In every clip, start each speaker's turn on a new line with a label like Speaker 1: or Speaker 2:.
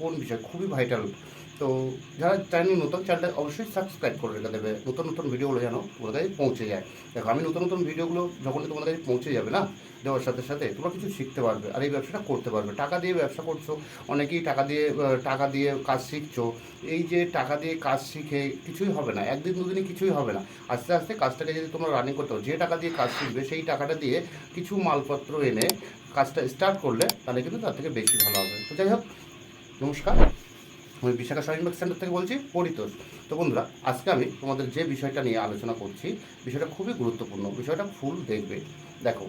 Speaker 1: কোন বিষয়, খুবই ভাইটাল তো যারা চ্যানেল নতুন চ্যানেলটা অবশ্যই সাবস্ক্রাইব করে রেখে দেবে। নতুন নতুন ভিডিওগুলো যেন তোমাদের কাছে পৌঁছে যায়। দেখো, আমি নতুন নতুন ভিডিওগুলো যখন তোমাদের কাছে পৌঁছে যাবে না, দেওয়ার সাথে সাথে তোমরা কিছু শিখতে পারবে আর এই ব্যবসাটা করতে পারবে। টাকা দিয়ে ব্যবসা করছ, অনেকেই টাকা দিয়ে টাকা দিয়ে কাজ শিখছো। এই যে টাকা দিয়ে কাজ শিখে কিছুই হবে না, একদিন দুদিনে কিছুই হবে না। আস্তে আস্তে কাজটাকে যদি তোমরা রানিং করতে যে টাকা দিয়ে কাজ শিখবে, সেই টাকাটা দিয়ে কিছু মালপত্র এনে কাজটা স্টার্ট করলে তাহলে কিন্তু তার থেকে বেশি ভালো হবে। তো যাই হোক নমস্কার, আমি বিশাখা শপিং সেন্টার থেকে বলছি, পরিতোষ। তো বন্ধুরা, আজকে আমি তোমাদের যে বিষয়টা নিয়ে আলোচনা করছি, বিষয়টা খুবই গুরুত্বপূর্ণ, বিষয়টা ফুল দেখবে। দেখো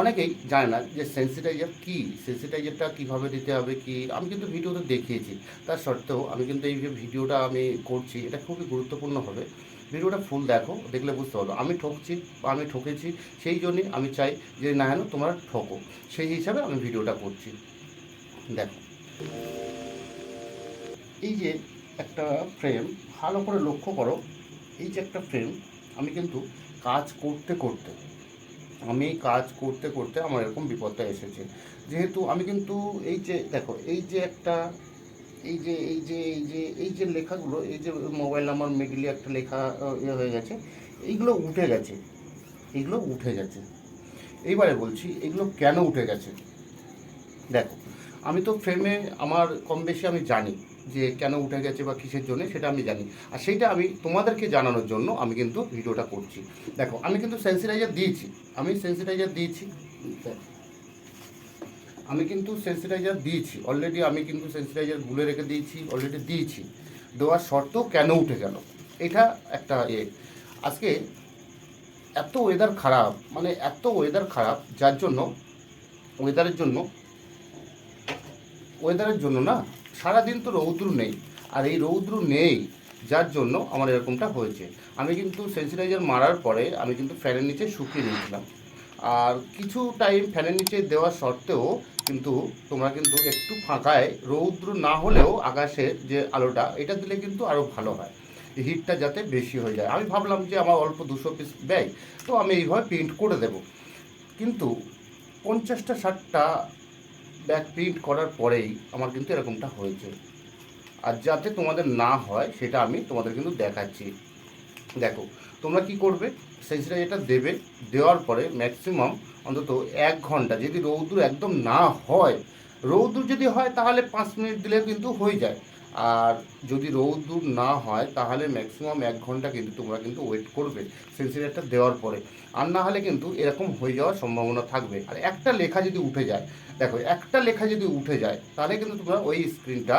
Speaker 1: অনেকেই জানে না যে সেন্সিটাইজার কী? সেন্সিটাইজারটা কীভাবে দিতে হবে, কি? আমি কিন্তু ভিডিওতে দেখিয়েছি। তার সত্ত্বেও আমি কিন্তু এই যে ভিডিওটা আমি করছি, এটা খুবই গুরুত্বপূর্ণ হবে। ভিডিওটা ফুল দেখো, দেখলে বুঝতে পারব। আমি ঠকছি বা আমি ঠকেছি, সেই জন্যই আমি চাই যে না যেন তোমরা ঠকো। সেই হিসাবে আমি ভিডিওটা করছি। দেখো এই যে একটা ফ্রেম ভালো করে লক্ষ্য করো। এই যে একটা ফ্রেম আমি কিন্তু কাজ করতে করতে, আমি কাজ করতে করতে আমার এরকম বিপদটা এসেছে। যেহেতু আমি কিন্তু এই যে, দেখো, এই যে একটা, এই যে এই যে এই যে এই যে লেখাগুলো, এই যে মোবাইল নাম্বার মিডিলে একটা লেখা ইয়ে হয়ে গেছে, এইগুলো উঠে গেছে, এইগুলো উঠে গেছে। এইবারে বলছি এগুলো কেন উঠে গেছে? দেখো আমি তো ফ্রেমে আমার কম বেশি আমি জানি যে কেন উঠে গেছে বা কিসের জন্য সেটা আমি জানি। আর সেইটা আমি তোমাদেরকে জানানোর জন্য আমি কিন্তু ভিডিওটা করছি। দেখো, আমি কিন্তু সেন্সিটাইজার দিয়েছি। আমি সেন্সিটাইজার দিয়েছি। আমি কিন্তু সেন্সিটাইজার দিয়েছি। অলরেডি আমি কিন্তু সেন্সিটাইজার গুলে রেখে দিয়েছি অলরেডি দিয়েছি। দেওয়ার শর্ত কেন উঠে গেল? এটা একটা এ। আজকে এত ওয়েদার খারাপ মানে এত ওয়েদার খারাপ, যার জন্য ওয়েদারের জন্য ওয়েদারের জন্য না, সারাদিন তো রৌদ্র নেই। আর এই রৌদ্র নেই, যার জন্য আমার এরকমটা হয়েছে। আমি কিন্তু সেন্সিটাইজার মারার পরে আমি কিন্তু ফ্যানের নিচে শুকিয়ে নিয়েছিলাম। আর কিছু টাইম ফ্যানের নিচে দেওয়া সত্ত্বেও কিন্তু তোমরা কিন্তু একটু ফাঁকায় রৌদ্র না হলেও আকাশের যে আলোটা, এটা দিলে কিন্তু আরও ভালো হয়। হিটটা যাতে বেশি হয়ে যায়। আমি ভাবলাম যে আমার অল্প দুশো পিস ব্যয় তো আমি এইভাবে প্রিন্ট করে দেব। কিন্তু পঞ্চাশটা, ষাটটা ব্যাক প্রিন্ট করার পরেই আমার কিন্তু এরকমটা হয়েছে। আর যাতে তোমাদের না হয়, সেটা আমি তোমাদের কিন্তু দেখাচ্ছি। দেখো, তোমরা কি করবে? সেন্সিটাইজারটা দেবে, দেওয়ার পরে ম্যাক্সিমাম অন্তত এক ঘণ্টা যদি রৌদ্র একদম না হয়, রৌদ্র যদি হয় তাহলে পাঁচ মিনিট দিলে কিন্তু হয়ে যায়। আর যদি রৌদ্র না হয়, তাহলে ম্যাক্সিমাম এক ঘণ্টা কিন্তু তোমরা কিন্তু ওয়েট করবে সেন্সিটাইজারটা দেওয়ার পরে। আর না হলে কিন্তু এরকম হয়ে যাওয়ার সম্ভাবনা থাকবে। আর একটা লেখা যদি উঠে যায়, দেখো, একটা লেখা যদি উঠে যায়, তাহলে কিন্তু তোমরা ওই স্ক্রিনটা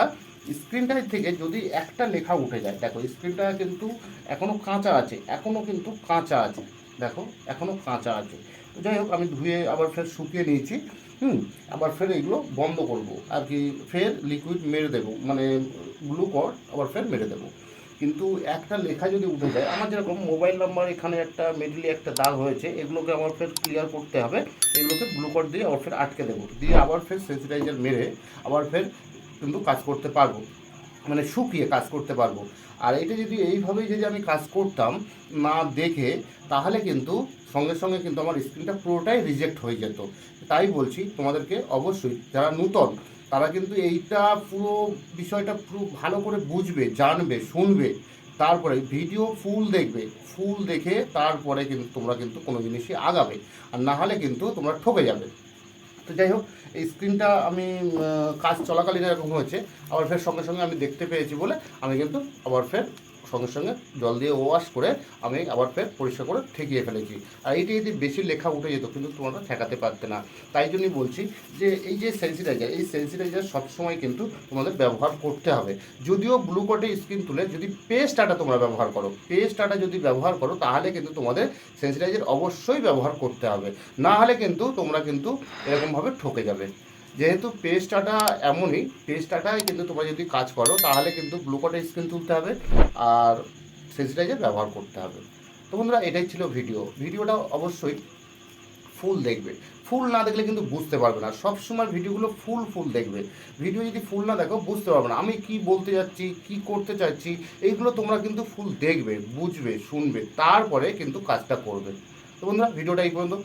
Speaker 1: স্ক্রিনটার থেকে যদি একটা লেখা উঠে যায়, দেখো স্ক্রিনটা কিন্তু এখনও কাঁচা আছে এখনও কিন্তু কাঁচা আছে, দেখো এখনও কাঁচা আছে। যাই হোক, আমি ধুয়ে আবার ফের শুকিয়ে নিয়েছি। হুম। আবার ফের এগুলো বন্ধ করব। আর কি ফের লিকুইড মেরে দেবো। মানে গ্লুকর আবার ফের মেরে দেবো। কিন্তু একটা লেখা যদি উঠে যায়, আমার যেরকম মোবাইল নাম্বার এখানে একটা মিডলে একটা দাগ হয়েছে, এগুলোকে আমার ফের ক্লিয়ার করতে হবে। এগুলোকে গ্লুকর দিয়ে আবার ফের আটকে দেবো। দিয়ে আবার ফের সেন্সিটাইজার মেরে আবার ফের কিন্তু কাজ করতে পারব। মানে শুকিয়ে কাজ করতে পারব। আর এটা যদি এইভাবেই যদি আমি কাজ করতাম, না দেখে, তাহলে কিন্তু সঙ্গে সঙ্গে কিন্তু আমার স্ক্রিনটা পুরোটাই রিজেক্ট হয়ে যেত। তাই বলছি তোমাদেরকে অবশ্যই, যারা নূতন, তারা কিন্তু এইটা পুরো বিষয়টা পুরো ভালো করে বুঝবে, জানবে, শুনবে। তারপরে ভিডিও ফুল দেখবে, ফুল দেখে তারপরে কিন্তু তোমরা কিন্তু কোনো জিনিসই আগাবে। আর না হলে কিন্তু তোমরা ঠকে যাবে। তো যাই হোক, এই স্ক্রিনটা আমি কাজ চলাকালীন এরকম হয়েছে, আবার ফের সঙ্গে সঙ্গে আমি দেখতে পেয়েছি বলে আমি কিন্তু আবার ফের সঙ্গে সঙ্গে জল দিয়ে ওয়াশ করে আমি আবার ফের পরিষ্কার করে ঠেকিয়ে ফেলেছি। আর এইটি যদি বেশি লেখা উঠে যেত, কিন্তু তোমরা ঠেকাতে পারতে না। তাই জন্যই বলছি যে এই যে সেন্সিটাইজার এই সেন্সিটাইজার সবসময় কিন্তু তোমাদের ব্যবহার করতে হবে। যদিও ব্লু কোটে স্ক্রিন তুলে যদি পেস্ট আটা তোমরা ব্যবহার করো পেস্ট আটা যদি ব্যবহার করো, তাহলে কিন্তু তোমাদের সেন্সিটাইজার অবশ্যই ব্যবহার করতে হবে। না হলে কিন্তু তোমরা কিন্তু এরকমভাবে ঠকে যাবে। যেহেতু পেস্টাটা এমনই পেস্ট আটায় কিন্তু তোমরা যদি কাজ করো, তাহলে কিন্তু ব্লু কোটে স্ক্রিন তুলতে হবে আর সেন্সিটাইজার ব্যবহার করতে হবে। তো বন্ধুরা, এটাই ছিল ভিডিও। ভিডিওটা অবশ্যই ফুল দেখবে। ফুল না দেখলে কিন্তু বুঝতে পারবে না। সব সময় ভিডিওগুলো ফুল ফুল দেখবে। ভিডিও যদি ফুল না দেখো, বুঝতে পারবে না। আমি কি বলতে যাচ্ছি, কি করতে চাচ্ছি, এইগুলো তোমরা কিন্তু ফুল দেখবে, বুঝবে, শুনবে, তারপরে কিন্তু কাজটা করবে। তো বন্ধুরা, ভিডিওটা এই পর্যন্ত।